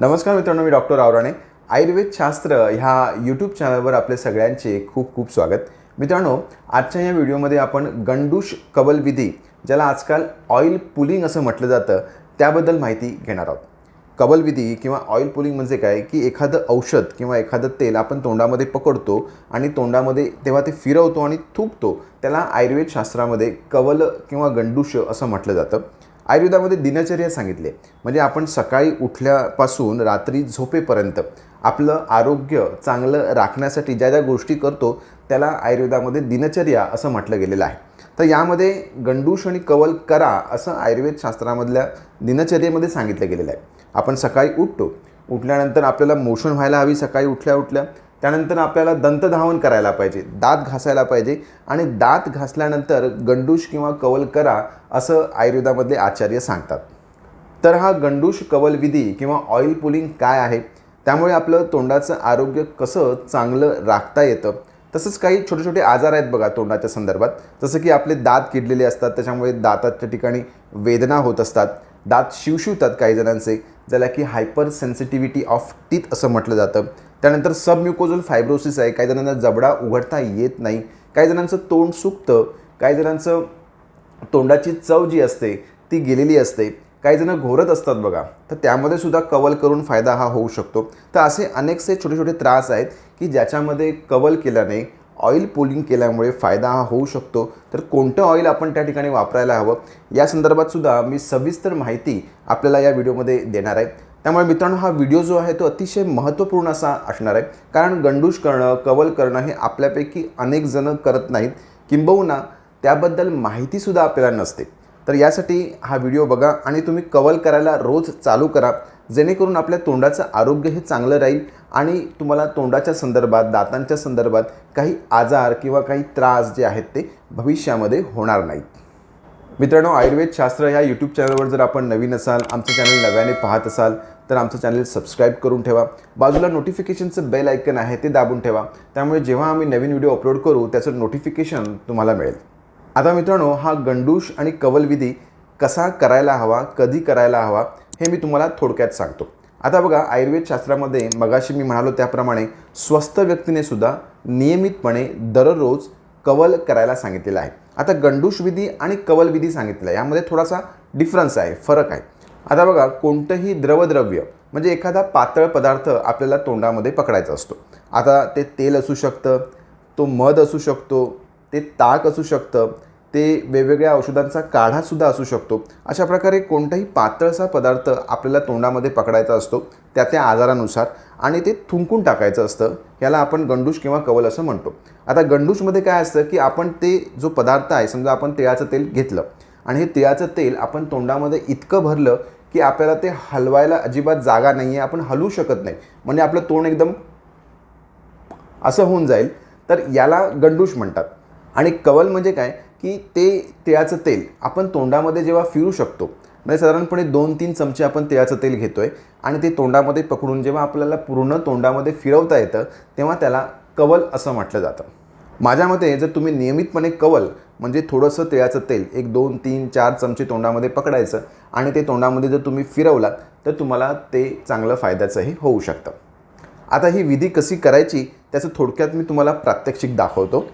नमस्कार मित्रांनो मी डॉक्टर आवराणे. आयुर्वेद शास्त्र ह्या यूट्यूब चॅनलवर आपले सगळ्यांचे खूप खूप स्वागत. मित्रांनो आजच्या या व्हिडिओमध्ये आपण गंडूश कबलविधी ज्याला आजकाल ऑइल पुलिंग असं म्हटलं जातं त्याबद्दल माहिती घेणार आहोत. कबलविधी किंवा ऑइल पुलिंग म्हणजे काय? की एखादं औषध किंवा एखादं तेल आपण तोंडामध्ये पकडतो आणि तोंडामध्ये तेव्हा ते फिरवतो आणि थुकतो त्याला आयुर्वेद शास्त्रामध्ये कवल किंवा गंडूश असं म्हटलं जातं. आयुर्वेदामध्ये दिनचर्या सांगितले म्हणजे आपण सकाळी उठल्यापासून रात्री झोपेपर्यंत आपलं आरोग्य चांगलं राखण्यासाठी ज्या ज्या गोष्टी करतो त्याला आयुर्वेदामध्ये दिनचर्या असं म्हटलं गेलेलं आहे. तर यामध्ये गंडूष आणि कवल करा असं आयुर्वेद शास्त्रामधल्या दिनचर्येमध्ये सांगितलं गेलेलं आहे. आपण सकाळी उठतो. उठल्यानंतर आपल्याला मोशन व्हायला हवी सकाळी उठल्या उठल्या त्यानंतर आपल्याला दंतधावन करायला पाहिजे दात घासायला पाहिजे आणि दात घासल्यानंतर गंडूश किंवा कवल करा असं आयुर्वेदामधले आचार्य सांगतात. तर हा गंडूश कवल विधी किंवा ऑइल पुलिंग काय आहे? त्यामुळे आपलं तोंडाचं आरोग्य कसं चांगलं राखता येतं? तसंच काही छोटे छोटे आजार आहेत बघा तोंडाच्या संदर्भात. जसं की आपले दात किडलेले असतात त्याच्यामुळे दाताच्या ठिकाणी वेदना होत असतात. दात शिवशिवतात काही जणांचे. ज्याला की हायपर सेन्सिटिव्हिटी ऑफ टीथ असं म्हटलं जातं. त्यानंतर सबम्युकोजल फायब्रोसिस आहे. काही जणांना जबडा उघडता येत नाही. काही जणांचं तोंड सुकतं. काही जणांचं तोंडाची चव जी असते ती गेलेली असते. काही जणं घोरत असतात बघा. तर त्यामध्ये सुद्धा कवल करून फायदा हा होऊ शकतो. तर असे अनेकसे छोटे छोटे त्रास आहेत की ज्याच्यामध्ये कवल केल्याने ऑइल पोलिंग केल्यामुळे फायदा हा होऊ शकतो. तर कोणतं ऑइल आपण त्या ठिकाणी वापरायला हवं? या संदर्भात सुद्धा मी सविस्तर माहिती आपल्याला या व्हिडिओमध्ये देणार आहे. त्यामुळे मित्रांनो हा व्हिडिओ जो आहे तो अतिशय महत्त्वपूर्ण असा असणार आहे. कारण गंडूश करणं कवल करणं हे आपल्यापैकी अनेक जण करत नाहीत. किंबहुना त्याबद्दल माहितीसुद्धा आपल्याला नसते. तर यासाठी हा व्हिडिओ बघा आणि तुम्ही कवल करायला रोज चालू करा जेणेकरून आपल्या तोंडाचं आरोग्य हे चांगलं राहील आणि तुम्हाला तोंडाच्या संदर्भात दातांच्या संदर्भात काही आजार किंवा काही त्रास जे आहेत ते भविष्यामध्ये होणार नाहीत. मित्रांनो आयुर्वेद शास्त्र ह्या यूट्यूब चॅनलवर जर आपण नवीन असाल आमचं चॅनल नव्याने पाहत असाल तर आमचं चॅनल सबस्क्राईब करून ठेवा. बाजूला नोटिफिकेशनचं बेल ऐकन आहे ते दाबून ठेवा. त्यामुळे जेव्हा आम्ही नवीन व्हिडिओ अपलोड करू त्याचं नोटिफिकेशन तुम्हाला मिळेल. आता मित्रांनो हा गंडूश आणि कवलविधी कसा करायला हवा कधी करायला हवा हे मी तुम्हाला थोडक्यात सांगतो. आता बघा आयुर्वेद शास्त्रामध्ये मगाशी मी म्हणालो त्याप्रमाणे स्वस्थ व्यक्तीने सुद्धा नियमितपणे दररोज कवल करायला सांगितलेलं आहे. आता गंडूश विधी आणि कवल विधी सांगितलं आहे यामध्ये थोडासा डिफरन्स आहे फरक आहे. आता बघा कोणतंही द्रवद्रव्य म्हणजे एखादा पातळ पदार्थ आपल्याला तोंडामध्ये पकडायचा असतो. आता ते तेल असू शकतं तो मध असू शकतो ते ताक असू शकतं ते वेगवेगळ्या औषधांचा काढासुद्धा असू शकतो. अशा प्रकारे कोणताही पातळसा पदार्थ आपल्याला तोंडामध्ये पकडायचा असतो त्या त्या आजारानुसार आणि ते थुंकून टाकायचं असतं याला आपण गंडूश किंवा कवल असं म्हणतो. आता गंडूशमध्ये काय असतं की आपण ते जो पदार्थ आहे समजा आपण तिळाचं तेल घेतलं आणि हे तिळाचं तेल आपण तोंडामध्ये इतकं भरलं की आपल्याला ते हलवायला अजिबात जागा नाही आहे आपण हलवू शकत नाही. म्हणजे आपलं तोंड एकदम असं होऊन जाईल. तर याला गंडूश म्हणतात. आणि कवल म्हणजे काय? की ते तिळाचं तेल आपण तोंडामध्ये जेव्हा फिरू शकतो म्हणजे साधारणपणे दोन तीन चमचे आपण तिळाचं तेल घेतो आहे आणि ते तोंडामध्ये पकडून जेव्हा आपल्याला पूर्ण तोंडामध्ये फिरवता येतं तेव्हा त्याला कवल असं म्हटलं जातं. माझ्या मते जर तुम्ही नियमितपणे कवल म्हणजे थोडंसं तिळाचं तेल एक दोन तीन चार चमचे तोंडामध्ये पकडायचं आणि ते तोंडामध्ये जर तुम्ही फिरवलात तर तुम्हाला ते चांगलं फायद्याचंही होऊ शकतं. आता ही विधी कशी करायची त्याचं थोडक्यात मी तुम्हाला प्रात्यक्षिक दाखवतो.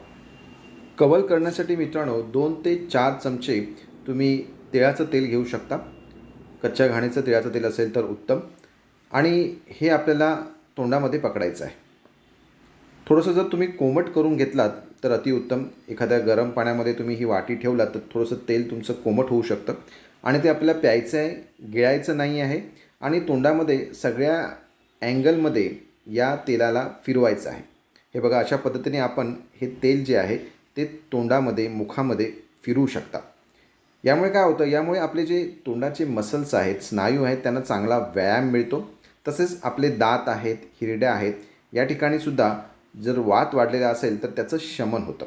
कवल करण्यासाठी मित्रांनो दोन ते चार चमचे तुम्ही तिळाचं तेल घेऊ शकता. कच्च्या घाणीचं तिळाचं तेल असेल तर उत्तम. आणि हे आपल्याला तोंडामध्ये पकडायचं आहे. थोडंसं जर तुम्ही कोमट करून घेतलात तर अतिउत्तम एखाद्या गरम पाण्यामध्ये तुम्ही ही वाटी ठेवलात तर थोडंसं तेल तुमचं कोमट होऊ शकतं. आणि ते आपल्याला प्यायचं आहे गिळायचं नाही आहे. आणि तोंडामध्ये सगळ्या अँगलमध्ये या तेलाला फिरवायचं आहे. हे बघा अशा पद्धतीने आपण हे तेल जे आहे ते तोंडामध्ये मुखामध्ये फिरू शकता यामुळे काय होतं? यामुळे आपले जे तोंडाचे मसल्स आहेत स्नायू आहेत त्यांना चांगला व्यायाम मिळतो. तसेच आपले दात आहेत हिरड्या आहेत या ठिकाणी सुद्धा जर वात वाढलेला असेल तर त्याचं शमन होतं.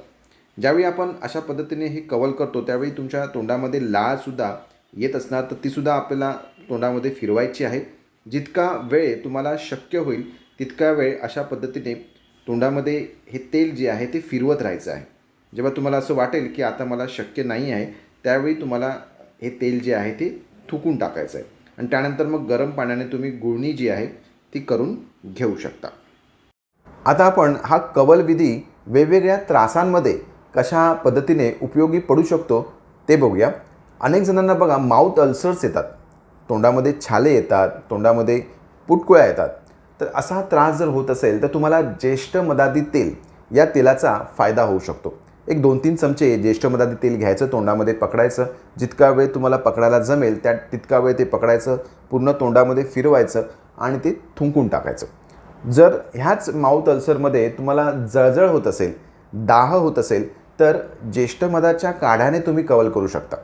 ज्यावेळी आपण अशा पद्धतीने हे कवल करतो त्यावेळी तुमच्या तोंडामध्ये लाळसुद्धा येत असणार तर तीसुद्धा आपल्याला तोंडामध्ये फिरवायची आहे. जितका वेळ तुम्हाला शक्य होईल तितका वेळ अशा पद्धतीने तोंडामध्ये हे तेल जे आहे ते फिरवत राहायचं आहे. जेव्हा तुम्हाला असं वाटेल की आता मला शक्य नाही आहे त्यावेळी तुम्हाला हे तेल जे आहे ते थुकून टाकायचं आहे. आणि त्यानंतर मग गरम पाण्याने तुम्ही गुळणी जी आहे ती करून घेऊ शकता. आता आपण हा कवल विधी वेगवेगळ्या त्रासांमध्ये कशा पद्धतीने उपयोगी पडू शकतो ते बघूया. अनेक जणांना बघा माउथ अल्सर्स येतात. तोंडामध्ये छाले येतात तोंडामध्ये पुटकुळ्या येतात. तर असा त्रास जर होत असेल तर तुम्हाला ज्येष्ठ मदादी तेल या तेलाचा फायदा होऊ शकतो. एक दोन तीन चमचे ज्येष्ठ मदादी तेल घ्यायचं तोंडामध्ये पकडायचं. जितका वेळ तुम्हाला पकडायला जमेल त्या तितका वेळ ते पकडायचं. पूर्ण तोंडामध्ये फिरवायचं आणि ते थुंकून टाकायचं. जर ह्याच माउथ अल्सरमध्ये तुम्हाला जळजळ होत असेल दाह होत असेल तर ज्येष्ठमधाच्या काढ्याने तुम्ही कवल करू शकता.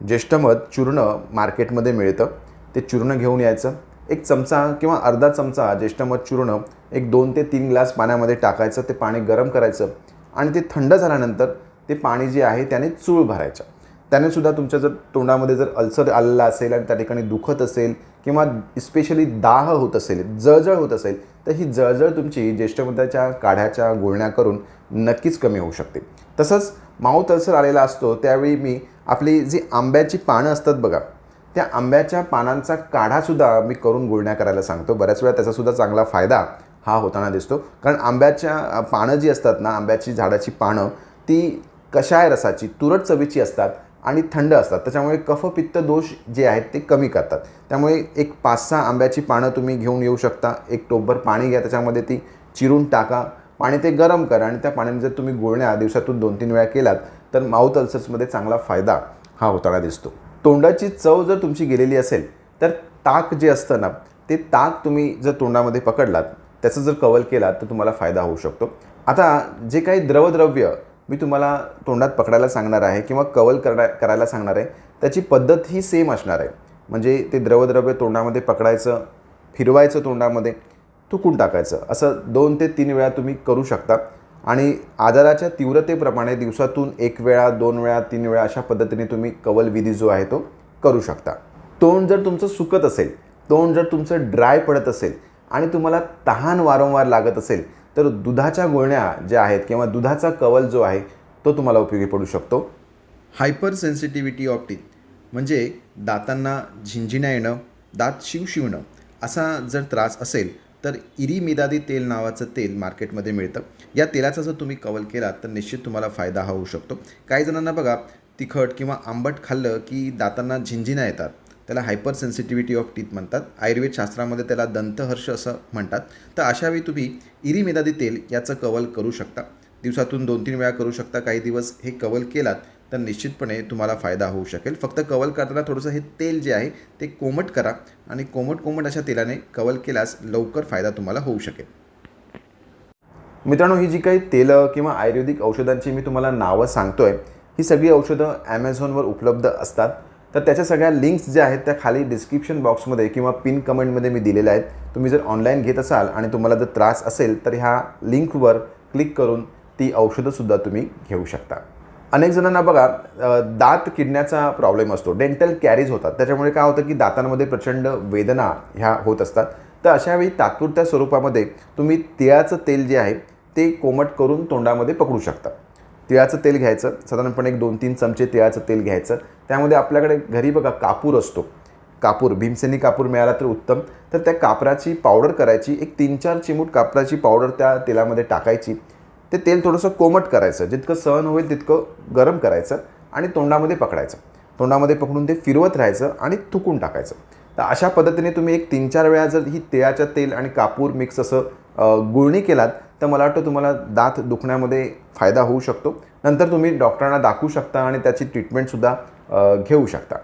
ज्येष्ठमध चूर्ण मार्केटमध्ये मिळतं. ते चूर्ण घेऊन यायचं. एक चमचा किंवा अर्धा चमचा ज्येष्ठमध चूर्ण एक दोन ते तीन ग्लास पाण्यामध्ये टाकायचं. ते पाणी गरम करायचं. आणि ते थंड झाल्यानंतर ते पाणी जे आहे त्याने चूळ भरायचं. त्याने सुद्धा तुमच्या जर तोंडामध्ये जर अल्सर आलेला असेल आणि त्या ठिकाणी दुखत असेल किंवा स्पेशली दाह होत असेल जळजळ होत असेल तर ही जळजळ तुमची ज्येष्ठमध्याच्या काढ्याच्या गुळण्या करून नक्कीच कमी होऊ शकते. तसंच माऊथ अल्सर आलेला असतो त्यावेळी मी आपली जी आंब्याची पानं असतात बघा त्या आंब्याच्या पानांचा काढासुद्धा मी करून गुळण्या करायला सांगतो. बऱ्याच वेळा त्याचासुद्धा चांगला फायदा हा होताना दिसतो. कारण आंब्याच्या पानं जी असतात ना आंब्याची झाडाची पानं ती कशाय रसाची? तुरट चवीची असतात आणि थंड असतात. त्याच्यामुळे कफपित्त दोष जे आहेत ते कमी करतात. त्यामुळे एक पाच सहा आंब्याची पानं तुम्ही घेऊन येऊ शकता. एक टोपभर पाणी घ्या त्याच्यामध्ये ती चिरून टाका. पाणी ते गरम करा आणि त्या पाण्याने जर तुम्ही गुळण्या दिवसातून दोन तीन वेळा केलात तर माउथ अल्सर्समध्ये चांगला फायदा हा होताना दिसतो. तोंडाची चव जर तुमची गेलेली असेल तर ताक जे असतं ना ते ताक तुम्ही जर तोंडामध्ये पकडलात त्याचं जर कवल केला तर तुम्हाला फायदा होऊ शकतो. आता जे काही द्रवद्रव्य मी तुम्हाला तोंडात पकडायला सांगणार आहे किंवा कवल करा करायला सांगणार आहे त्याची पद्धत ही सेम असणार आहे. म्हणजे ते द्रवद्रव्य तोंडामध्ये पकडायचं फिरवायचं तोंडामध्ये थुकून टाकायचं. असं दोन ते तीन वेळा तुम्ही करू शकता. आणि आजाराच्या तीव्रतेप्रमाणे दिवसातून एक वेळा दोन वेळा तीन वेळा अशा पद्धतीने तुम्ही कवल विधी जो आहे तो करू शकता. तोंड जर तुमचं सुकत असेल तोंड जर तुमचं ड्राय पडत असेल आणि तुम्हाला तहान वारंवार लागत असेल तर दुधाच्या गुळण्या ज्या आहेत किंवा दुधाचा कवल जो आहे तो तुम्हाला उपयोगी पडू शकतो. हायपर सेन्सिटिव्हिटी ऑफ म्हणजे दातांना झिंझिण्या येणं दात शिवशिवणं असा जर त्रास असेल तर इरीमिदादी तेल नावाचं तेल मार्केटमध्ये मिळतं. या तेलाचा जर तुम्ही कवल केला तर निश्चित तुम्हाला फायदा हा होऊ शकतो. काही जणांना बघा तिखट किंवा आंबट खाल्लं की दातांना झिंझिण्या येतात. त्याला हायपर सेन्सिटिव्हिटी ऑफ टीथ म्हणतात. आयुर्वेद शास्त्रामध्ये त्याला दंतहर्ष असं म्हणतात. तर अशावेळी तुम्ही इरीमेदादी तेल याचं कवल करू शकता. दिवसातून दोन तीन वेळा करू शकता. काही दिवस हे कवल केलात तर निश्चितपणे तुम्हाला फायदा होऊ शकेल. फक्त कवल करताना थोडंसं हे तेल जे आहे ते कोमट करा आणि कोमट कोमट अशा तेलाने कवल केल्यास लवकर फायदा तुम्हाला होऊ शकेल. मित्रांनो ही जी काही तेलं किंवा आयुर्वेदिक औषधांची मी तुम्हाला नावं सांगतोय ही सगळी औषधं ॲमेझॉनवर उपलब्ध असतात. तर त्याच्या सगळ्या लिंक्स ज्या आहेत त्या खाली डिस्क्रिप्शन बॉक्समध्ये किंवा पिन कमेंटमध्ये मी दिलेल्या आहेत. तुम्ही जर ऑनलाईन घेत असाल आणि तुम्हाला जर त्रास असेल तर ह्या लिंकवर क्लिक करून ती औषधंसुद्धा तुम्ही घेऊ शकता. अनेक जणांना बघा दात किडण्याचा प्रॉब्लेम असतो. डेंटल कॅरीज होतात. त्याच्यामुळे काय होतं की दातांमध्ये प्रचंड वेदना ह्या होत असतात. तर अशावेळी तात्पुरत्या स्वरूपामध्ये तुम्ही तिळाचं तेल जे आहे ते कोमट करून तोंडामध्ये पकडू शकता. तिळाचं तेल घ्यायचं. साधारणपणे एक दोन तीन चमचे तिळाचं तेल घ्यायचं. त्यामध्ये आपल्याकडे घरी बघा कापूर असतो. कापूर भीमसेनी कापूर मिळाला तर उत्तम. तर त्या कापराची पावडर करायची एक तीन चार चिमूट कापराची पावडर त्या तेलामध्ये टाकायची. ते तेल थोडंसं कोमट करायचं. जितकं सहन होईल तितकं गरम करायचं आणि तोंडामध्ये पकडायचं. तोंडामध्ये पकडून ते फिरवत राहायचं आणि थुकून टाकायचं. तर अशा पद्धतीने तुम्ही एक तीन चार वेळा जर ही तिळाच्या तेल आणि कापूर मिक्स असं गुळणी केलात तर मला वाटतं तुम्हाला दात दुखण्यामध्ये फायदा होऊ शकतो. नंतर तुम्ही डॉक्टरांना दाखवू शकता आणि त्याची ट्रीटमेंटसुद्धा घेऊ शकता.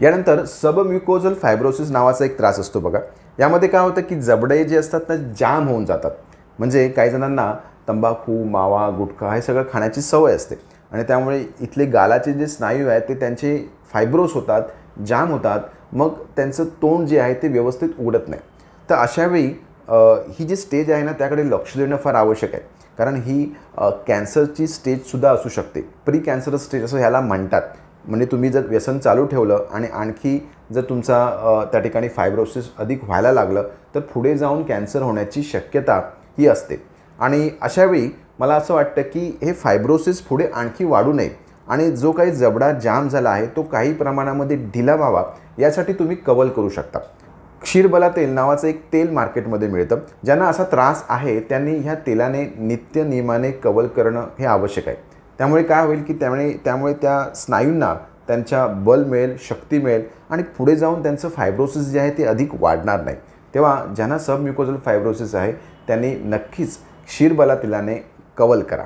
यानंतर सबम्युकोजल फायब्रोसिस नावाचा एक त्रास असतो बघा. यामध्ये काय होतं की जबडे जे असतात ना जाम होऊन जातात. म्हणजे काही जणांना तंबाखू मावा गुटखा हे सगळं खाण्याची सवय असते. आणि त्यामुळे इथले गालाचे जे स्नायू आहेत ते त्यांचे फायब्रोस होतात जाम होतात. मग त्यांचं तोंड जे आहे ते व्यवस्थित उघडत नाही. तर अशावेळी ही जी स्टेज आहे ना त्याकडे लक्ष देणं फार आवश्यक आहे. कारण ही कॅन्सरची स्टेजसुद्धा असू शकते. प्री कॅन्सरस स्टेज असं ह्याला म्हणतात. म्हणजे तुम्ही जर व्यसन चालू ठेवलं आणि आणखी जर तुमचा त्या ठिकाणी फायब्रोसिस अधिक व्हायला लागलं तर पुढे जाऊन कॅन्सर होण्याची शक्यता ही असते. आणि अशावेळी मला असं वाटतं की हे फायब्रोसिस पुढे आणखी वाढू नये. आणि जो काही जबडा जाम झाला आहे तो काही प्रमाणामध्ये ढिला व्हावा. यासाठी तुम्ही कवल करू शकता. क्षीरबला तेल नावाचं एक तेल मार्केटमध्ये मिळतं ज्यांना असा त्रास आहे त्यांनी ह्या तेलाने नित्य नियमाने कवल करणं हे आवश्यक आहे. त्यामुळे काय होईल की त्यामुळे त्यामुळे त्या स्नायूंना त्यांच्या बल मिळेल शक्ती मिळेल आणि पुढे जाऊन त्यांचं फायब्रोसिस जे आहे ते अधिक वाढणार नाही. तेव्हा ज्यांना सबम्युकोजल फायब्रोसिस आहे त्यांनी नक्कीच क्षीरबला तेलाने कवल करा.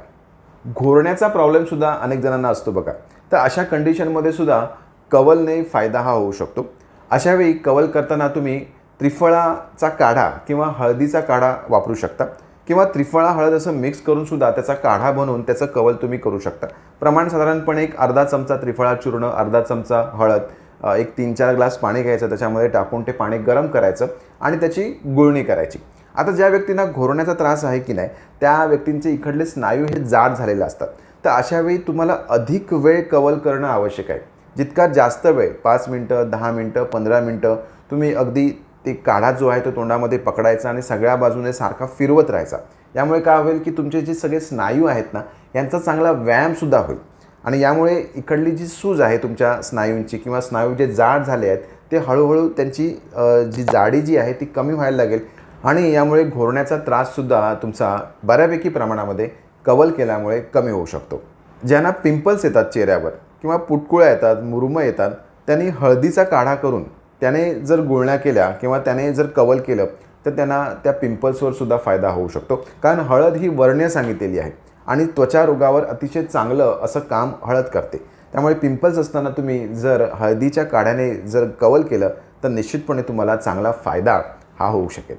घोरण्याचा प्रॉब्लेमसुद्धा अनेक जणांना असतो बघा. तर अशा कंडिशनमध्ये सुद्धा कवलने फायदा हा होऊ शकतो. अशावेळी कवल करताना तुम्ही त्रिफळाचा काढा किंवा हळदीचा काढा वापरू शकता किंवा त्रिफळा हळद असं मिक्स करून सुद्धा त्याचा काढा बनवून त्याचं कवल तुम्ही करू शकता. प्रमाण साधारणपणे एक अर्धा चमचा त्रिफळा चूर्ण अर्धा चमचा हळद एक तीन चार ग्लास पाणी घ्यायचं त्याच्यामध्ये टाकून ते पाणी गरम करायचं आणि त्याची गुळणी करायची. आता ज्या व्यक्तींना घोरण्याचा त्रास आहे की नाही त्या व्यक्तींचे इकडले स्नायू हे जाड झालेले असतात. तर अशावेळी तुम्हाला अधिक वेळ कवल करणं आवश्यक आहे. जितका जास्त वेळ पाच मिनटं दहा मिनटं पंधरा मिनटं तुम्ही अगदी ते काढा जो आहे तो तोंडामध्ये पकडायचा आणि सगळ्या बाजूने सारखा फिरवत राहायचा. यामुळे काय होईल की तुमचे जे सगळे स्नायू आहेत ना यांचा चांगला व्यायामसुद्धा होईल. आणि यामुळे इकडली जी सूज आहे तुमच्या स्नायूंची किंवा स्नायू जे जाड झाले आहेत ते हळूहळू त्यांची जी जाडी जी आहे ती कमी व्हायला लागेल. आणि यामुळे घोरण्याचा त्राससुद्धा तुमचा बऱ्यापैकी प्रमाणामध्ये कवल केल्यामुळे कमी होऊ शकतो. ज्यांना पिंपल्स येतात चेहऱ्यावर किंवा पुटकुळ्या येतात मुरुमं येतात त्यांनी हळदीचा काढा करून त्याने जर गुळण्या केल्या किंवा त्याने जर कवल केलं तर त्यांना त्या पिंपल्सवर सुद्धा फायदा होऊ शकतो. कारण हळद ही वर्ण्य सांगितलेली आहे आणि त्वचा रोगावर अतिशय चांगलं असं काम हळद करते. त्यामुळे पिंपल्स असताना तुम्ही जर हळदीच्या काढ्याने जर कवल केलं तर निश्चितपणे तुम्हाला चांगला फायदा हा होऊ शकेल.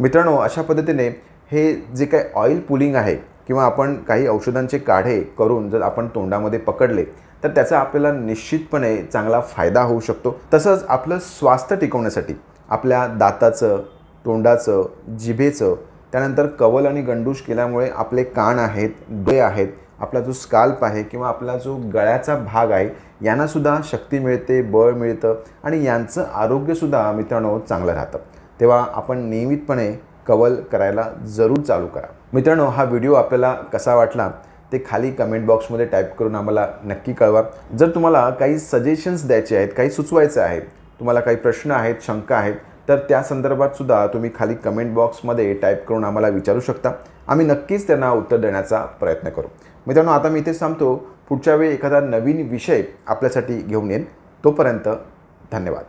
मित्रांनो अशा पद्धतीने हे जे काही ऑइल पुलिंग आहे किंवा आपण काही औषधांचे काढे करून जर आपण तोंडामध्ये पकडले तर त्याचा आपल्याला निश्चितपणे चांगला फायदा होऊ शकतो. तसंच आपलं स्वास्थ्य टिकवण्यासाठी आपल्या दाताचं तोंडाचं जिभेचं त्यानंतर कवल आणि गंडूश केल्यामुळे आपले कान आहेत डोळे आहेत आपला जो स्काल्प आहे किंवा आपला जो गळ्याचा भाग आहे यांनासुद्धा शक्ती मिळते बळ मिळतं आणि यांचं आरोग्यसुद्धा मित्रांनो चांगलं राहतं. तेव्हा आपण नियमितपणे कवल करायला जरूर चालू करा. मित्रांनो हा व्हिडिओ आपल्याला कसा वाटला ते खाली कमेंट बॉक्समध्ये टाईप करून आम्हाला नक्की कळवा. जर तुम्हाला काही सजेशन्स द्यायचे आहेत काही सुचवायचं आहे तुम्हाला काही प्रश्न आहेत शंका आहेत तर त्या संदर्भात सुद्धा तुम्ही खाली कमेंट बॉक्समध्ये टाईप करून आम्हाला विचारू शकता. आम्ही नक्कीच त्यांना उत्तर देण्याचा प्रयत्न करू. मित्रांनो आता मी इथेच थांबतो. पुढच्या वेळी एखादा नवीन विषय आपल्यासाठी घेऊन येईन. तोपर्यंत धन्यवाद.